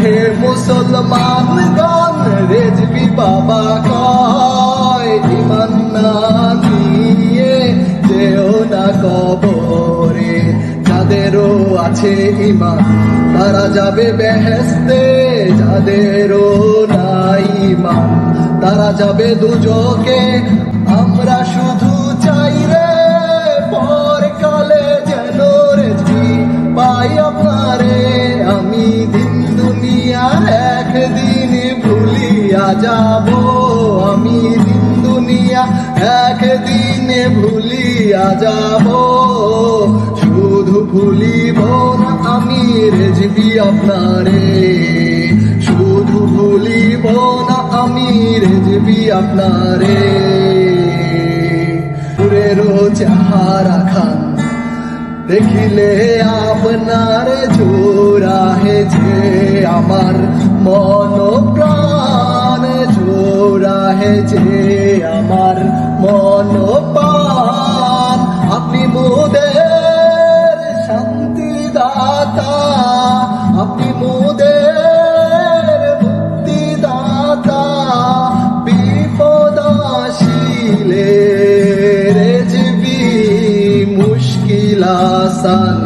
হে মুসলমান গণ রেজবি বাবা কয়। ইমান না নিয়ে যেও না কবরে যাদেরও আছে ইমান তারা যাবে বেহেস্তে যাদেরও নাই ইমান তারা যাবে দুজকে। আমরা শুধু চাই রে পরকালে যেন রেজবি পাই আপনারে, আমি দিন একদিন ভুলিয়া যাব আমি দিন দুনিয়া একদিন ভুলিয়া যাব। শুধু ভুলিব না আমি রেজবি আপনারে। শুধু ভুলিব না আমি রেজবি আপনারে। পুরেরও চেহারা খান, দেখিলে আপনার জোড়া। আমার মন প্রাণ জোড়া হে যে আমার মন প্রাণ আপনি মোদের শান্তি দাতা আপনি মোদের মুক্তি দাতা বিপদ আসিলে রেজবি মুশকিল আসান